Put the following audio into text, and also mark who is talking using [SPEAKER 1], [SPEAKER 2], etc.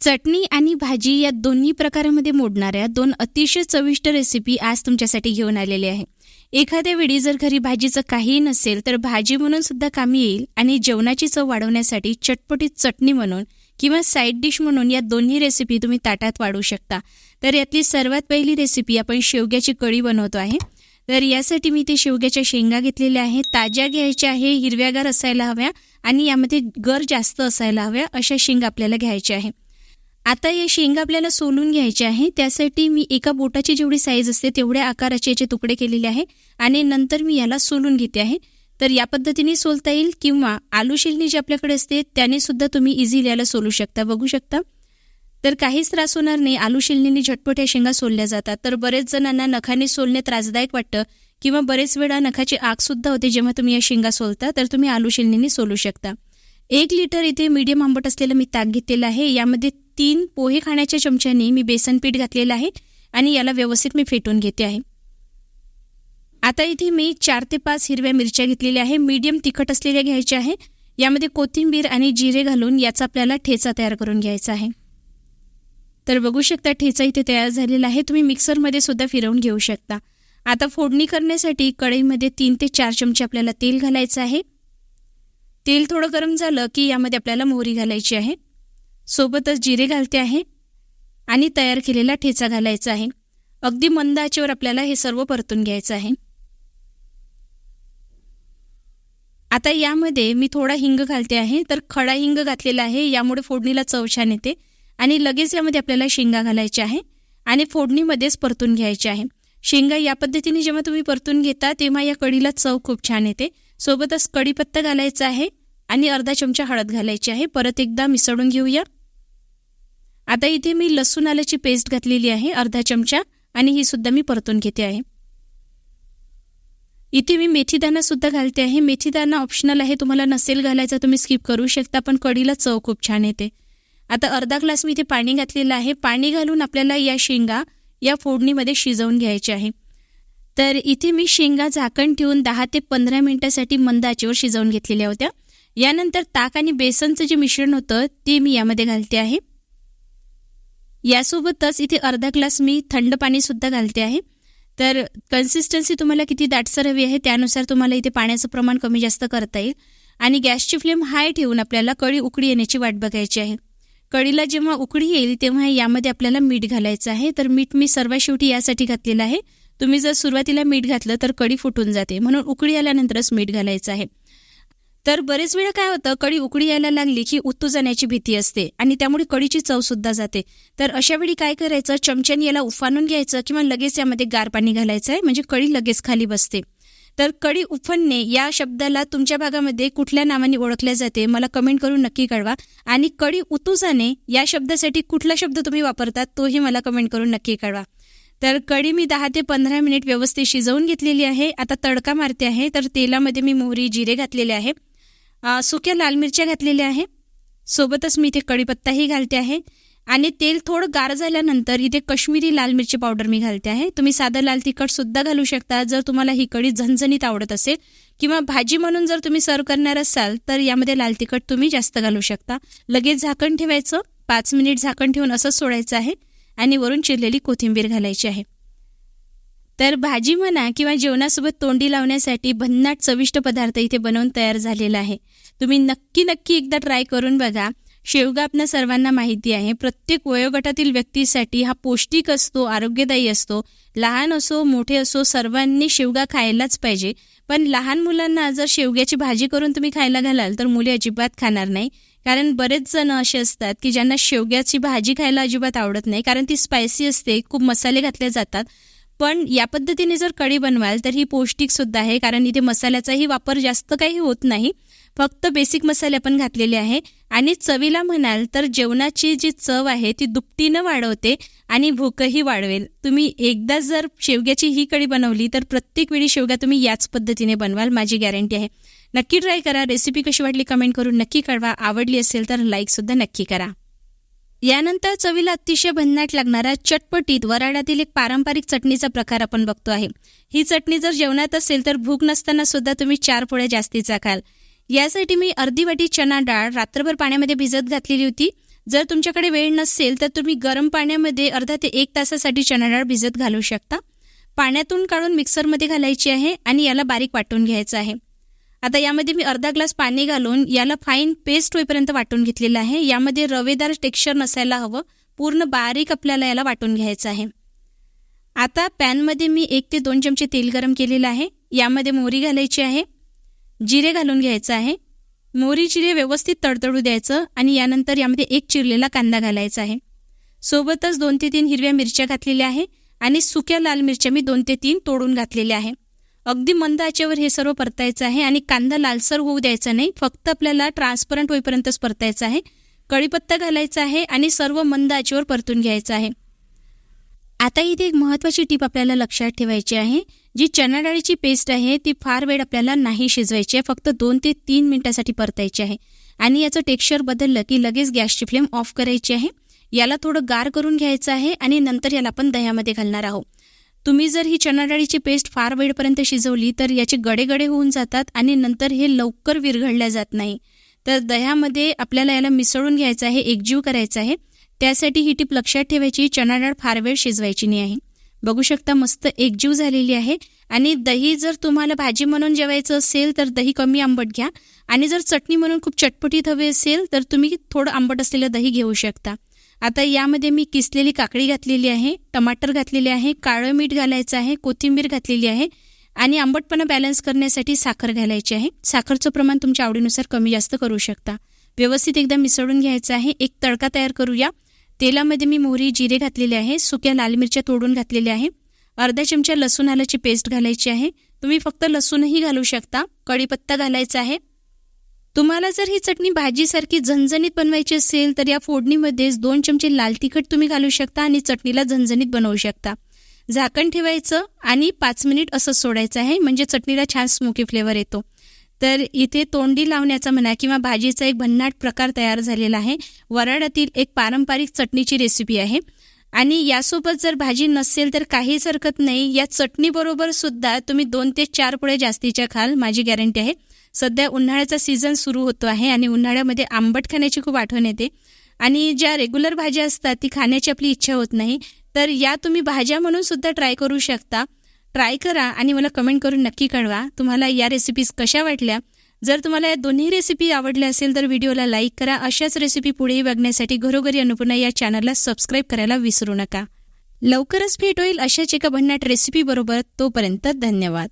[SPEAKER 1] चटणी आणि भाजी या दोन्ही प्रकारामध्ये मोडणाऱ्या दोन अतिशय चविष्ट रेसिपी आज तुमच्यासाठी घेऊन आलेली आहे. एखाद्या वेळी जर घरी भाजीचं काहीही नसेल तर भाजी म्हणून सुद्धा कामी येईल आणि जेवणाची चव वाढवण्यासाठी चटपटीत चटणी म्हणून किंवा साईड डिश म्हणून या दोन्ही रेसिपी तुम्ही ताटात वाढवू शकता. तर यातली सर्वात पहिली रेसिपी आपण शेवग्याची कढी बनवतो आहे. तर यासाठी मी ते शेवग्याच्या शेंगा घेतलेल्या आहे ताज्या घ्यायच्या आहे हिरव्यागार असायला हव्या आणि यामध्ये गर जास्त असायला हव्या अशा शेंगा आपल्याला घ्यायच्या आहे. आता या शेंगा आपल्याला सोलून घ्यायच्या आहे. त्यासाठी मी एका बोटाची जेवढी साईज असते तेवढ्या आकाराचे याचे तुकडे केलेले आहे. आणि नंतर मी याला सोलून घेते आहे. तर या पद्धतीने सोलता येईल किंवा आलू शिलनी जी आपल्याकडे असते त्याने सुद्धा तुम्ही इझिली याला सोलू शकता. बघू शकता. तर काहीच त्रास होणार नाही. आलू शिलनीने झटपट या शेंगा सोलल्या जातात. तर बरेच जणांना नखाने सोलणे त्रासदायक वाटतं किंवा बरेच वेळा नखाची आग सुद्धा होते जेव्हा तुम्ही या शेंगा सोलता तर तुम्ही आलू शिलनीने सोलू शकता. एक लिटर इथे मीडियम आंबट असलेलं मी ताक घेतलेलं आहे. यामध्ये तीन पोहे खाण्याच्या चमच्याने मी बेसन पीठ घातलेलं आहे आणि याला व्यवस्थित मी फेटून घेते आहे. आता इथे मी चार ते पाच हिरव्या मिरच्या घेतलेल्या आहे. मीडियम तिखट असलेल्या घ्यायच्या आहे. यामध्ये कोथिंबीर आणि जिरे घालून याचा आपल्याला ठेचा तयार करून घ्यायचा आहे. तर बघू शकता ठेचा इथे तयार झालेला आहे. तुम्ही मिक्सरमध्ये सुद्धा फिरवून घेऊ शकता. आता फोडणी करण्यासाठी कढईमध्ये तीन ते चार चमचे आपल्याला तेल घालायचं आहे. तेल थोडं गरम झालं की यामध्ये आपल्याला मोहरी घालायची आहे. सोबतच जिरे घालते आहे आणि तयार केलेला ठेचा घालायचा आहे. अगदी मंद आचेवर आपल्याला हे सर्व परतून घ्यायचं आहे. आता यामध्ये मी थोडा हिंग घालते आहे. तर खडा हिंग घातलेला आहे. यामुळे फोडणीला चव छान येते. आणि लगेच यामध्ये आपल्याला शेंगा घालायच्या आहे. आणि फोडणीमध्येच परतून घ्यायचे आहे. शेंगा या पद्धतीने जेव्हा तुम्ही परतून घेता तेव्हा या कढीला चव खूप छान येते. सोबतच कढीपत्ता घालायचा आहे. आणि अर्धा चमचा हळद घालायची आहे. परत एकदा मिसळून घेऊया. आता इथे मी लसूण आल्याची पेस्ट घातलेली आहे अर्धा चमचा आणि ही सुद्धा मी परतून घेते आहे. इथे मी मेथीदाणा सुद्धा घालते आहे. मेथीदाणा ऑप्शनल आहे तुम्हाला नसेल घालायचा तुम्ही स्किप करू शकता पण कढीला चव खूप छान येते. आता अर्धा ग्लास मी इथे पाणी घातलेलं आहे. पाणी घालून आपल्याला या शेंगा या फोडणीमध्ये शिजवून घ्यायचे आहे. तर इथे मी शेंगा झाकण ठेवून दहा ते पंधरा मिनिटासाठी मंद आचेवर शिजवून घेतलेल्या होत्या. यानंतर ताक आणि बेसनचं जे मिश्रण होतं ते मी यामध्ये घालते आहे. यासोबतच इथे अर्धा ग्लास मी थंड पाणीसुद्धा घालते आहे. तर कन्सिस्टन्सी तुम्हाला किती दाटसर हवी आहे त्यानुसार तुम्हाला इथे पाण्याचं प्रमाण कमी जास्त करता येईल. आणि गॅसची फ्लेम हाय ठेवून आपल्याला कळी उकडी येण्याची वाट बघायची आहे. कळीला जेव्हा उकडी येईल तेव्हा यामध्ये आपल्याला मीठ घालायचं आहे. तर मीठ मी सर्वात शेवटी यासाठी घातलेलं आहे. तुम्ही जर सुरुवातीला मीठ घातलं तर कडी फुटून जाते. म्हणून उकडी आल्यानंतरच मीठ घालायचं आहे. तर बरेच वेळा काय होतं कडी उकडी यायला लागली की उत्तू जाण्याची भीती असते आणि त्यामुळे कडीची चव सुद्धा जाते. तर अशा वेळी काय करायचं चमच्याने याला उफानून घ्यायचं किंवा लगेच यामध्ये गार पाणी घालायचं आहे म्हणजे कडी लगेच खाली बसते. तर कडी उफणणे या शब्दाला तुमच्या भागामध्ये कुठल्या नावाने ओळखल्या जाते मला कमेंट करून नक्की कळवा. आणि कडी उतू जाणे या शब्दासाठी कुठला शब्द तुम्ही वापरतात तोही मला कमेंट करून नक्की कळवा. तर कढी मी दहा ते पंधरा मिनिट व्यवस्थित शिजवून घेतलेली आहे. आता तडका मारते आहे तर तेलामध्ये मी मोहरी जिरे घातलेले आहे. सुक्या लाल मिरच्या घातलेल्या आहे सोबतच मी इथे कढीपत्ताही घालते आहे. आणि तेल थोडं गार झाल्यानंतर इथे कश्मीरी लाल मिरची पावडर मी घालते आहे. तुम्ही साधं लाल तिखट सुद्धा घालू शकता. जर तुम्हाला ही कढी झणझणीत आवडत असेल किंवा भाजी म्हणून जर तुम्ही सर्व करणार असाल तर यामध्ये लाल तिखट तुम्ही जास्त घालू शकता. लगेच झाकण ठेवायचं. पाच मिनिट झाकण ठेवून असंच सोडायचं आहे. आणि वरून चिरलेली कोथिंबीर घालायची आहे. तर भाजी म्हणा किंवा जेवणासोबत तोंडी लावण्यासाठी भन्नाट चविष्ट पदार्थ इथे बनवून तयार झालेला आहे. तुम्ही नक्की नक्की एकदा ट्राय करून बघा. शेवगा आपल्या सर्वांना माहिती आहे प्रत्येक वयोगटातील व्यक्तीसाठी हा पौष्टिक असतो आरोग्यदायी असतो. लहान असो मोठे असो सर्वांनी शेवगा खायलाच पाहिजे. पण लहान मुलांना जर शेवग्याची भाजी करून तुम्ही खायला घालाल तर मुले अजिबात खाणार नाही. कारण बरेच जण असे असतात की ज्यांना शेवग्याची भाजी खायला अजिबात आवडत नाही कारण ती स्पायसी असते खूप मसाले घातले जातात. पण या पद्धतीने जर कढी बनवाल तर ही पौष्टिक सुद्धा आहे कारण इथे मसाल्याचाही वापर जास्त काही होत नाही. फक्त बेसिक मसाले आपण घातलेले आहे. आणि चवीला म्हणाल तर जेवणाची जी चव आहे ती दुपटीनं वाढवते आणि भूकही वाढवेल. तुम्ही एकदा जर शेवग्याची ही कढी बनवली तर प्रत्येक वेळी शेवगा तुम्ही याच पद्धतीने बनवाल माझी गॅरंटी आहे. नक्की ट्राय करा. रेसिपी कशी वाटली कमेंट करून नक्की कळवा. आवडली असेल तर लाईकसुद्धा नक्की करा. यानंतर चवीला अतिशय भन्नाट लागणारा चटपटीत वराड्यातील एक पारंपरिक चटणीचा प्रकार आपण बघतो आहे. ही चटणी जर जेवणात असेल तर भूक नसताना सुद्धा तुम्ही चार पोळ्या जास्तीचा खाल. यासाठी मी अर्धी वाटी चना डाळ रात्रभर पाण्यामध्ये भिजत घातलेली होती. जर तुमच्याकडे वेळ नसेल तर तुम्ही गरम पाण्यामध्ये अर्धा ते एक तासासाठी चना डाळ भिजत घालू शकता. पाण्यातून काढून मिक्सरमध्ये घालायची आहे आणि याला बारीक वाटून घ्यायचं आहे. आता यामध्ये मी अर्धा ग्लास पाणी घालून याला फाईन पेस्ट होईपर्यंत वाटून घेतलेलं आहे. यामध्ये रवेदार टेक्स्चर नसायला हवं. पूर्ण बारीक आपल्याला याला वाटून घ्यायचं आहे. आता पॅनमध्ये मी एक ते दोन चमचे तेल गरम केलेलं आहे. यामध्ये मोहरी घालायची आहे. जिरे घालून घ्यायचं आहे. मोहरी जिरे व्यवस्थित तडतडू द्यायचं आणि यानंतर यामध्ये एक चिरलेला कांदा घालायचा आहे. सोबतच दोन ते तीन हिरव्या मिरच्या घातलेल्या आहे आणि सुक्या लाल मिरच्या मी दोन ते तीन तोडून घातलेल्या आहे. अगदी मंद आचेवर हे सर्व परतायचं आहे आणि कांदा लालसर होऊ द्यायचा नाही. फक्त आपल्याला ट्रान्सपरंट होईपर्यंतच परतायचं आहे. कढीपत्ता घालायचा आहे आणि सर्व मंद आचेवर परतून घ्यायचं आहे. आता इथे एक महत्त्वाची टीप आपल्याला लक्षात ठेवायची आहे. जी चणा डाळीची पेस्ट आहे ती फार वेळ आपल्याला नाही शिजवायची आहे. फक्त दोन ते तीन मिनिटासाठी परतायची आहे. आणि याचं टेक्स्चर बदललं की लगेच गॅसची फ्लेम ऑफ करायची आहे. याला थोडं गार करून घ्यायचं आहे आणि नंतर याला आपण दह्यामध्ये घालणार आहोत. तुम्ही जर ही चणा डाळीची पेस्ट फार वेळपर्यंत शिजवली तर याचे गडे गडे होऊन जातात आणि नंतर हे लवकर विरघळल्या जात नाही. तर दह्यामध्ये आपल्याला याला मिसळून घ्यायचं आहे एकजीव करायचा आहे. त्यासाठी ही टीप लक्षात ठेवायची चणाडाळ फार वेळ शिजवायची नाही आहे. बघू शकता मस्त एकजीव झालेली आहे. आणि दही जर तुम्हाला भाजी म्हणून जेवायचं असेल तर दही कमी आंबट घ्या. आणि जर चटणी म्हणून खूप चटपटीत हवी असेल तर तुम्ही थोडं आंबट असलेलं दही घेऊ शकता. आता यामध्ये मी किसलेली काकडी घातलेली आहे टमाटर घातलेले आहे काळं मीठ घालायचं आहे कोथिंबीर घातलेली आहे आणि आंबटपणा बॅलन्स करण्यासाठी साखर घालायची आहे. साखरचं प्रमाण तुमच्या आवडीनुसार कमी जास्त करू शकता. व्यवस्थित एकदा मिसळून घ्यायचं आहे. एक तडका तयार करूया. तेलामध्ये मी मोहरी जिरे घातलेले आहे. सुक्या लाल मिरच्या तोडून घातलेल्या आहे. अर्धा चमचा लसूण आल्याची पेस्ट घालायची आहे. तुम्ही फक्त लसूणही घालू शकता. कढीपत्ता घालायचा आहे. तुम्हाला जर ही चटणी भाजीसारखी झणझणीत बनवायची असेल तर या फोडणीमध्येच दोन चमचे लाल तिखट तुम्ही घालू शकता आणि चटणीला झणझणीत बनवू शकता. झाकण ठेवायचं आणि पाच मिनिट असं सोडायचं आहे म्हणजे चटणीला छान स्मोकी फ्लेवर येतो. तर इथे तोंडी लावण्याचा म्हणा किंवा भाजीचा एक भन्नाट प्रकार तयार झालेला आहे. वराडातील एक पारंपरिक चटणीची रेसिपी आहे. आणि यासोबत जर भाजी नसेल तर काहीच हरकत नाही. या चटणीबरोबर सुद्धा तुम्ही दोन ते चार पुढे जास्तीच्या खाल माझी गॅरंटी आहे. सध्या उन्हाळ्याचा सीझन सुरू होतो आहे आणि उन्हाळ्यामध्ये आंबट खाण्याची खूप आठवण येते. आणि ज्या रेग्युलर भाज्या असतात ती खाण्याची आपली इच्छा होत नाही. तर या तुम्ही भाज्या म्हणून सुद्धा ट्राय करू शकता. ट्राय करा आणि मला कमेंट करून नक्की कळवा. तुम्हाला या रेसिपीज कशा वाटल्या? जर तुम्हाला या दोन्ही रेसिपी आवडल्या असेल तर व्हिडिओला लाईक करा. अशाच रेसिपी पुढेही बघण्यासाठी घरोघरी अन्नपूर्णा या चॅनलला सबस्क्राईब करायला विसरू नका. लवकरच भेट होईल अशाच एका भन्नाट रेसिपीबरोबर तोपर्यंत धन्यवाद.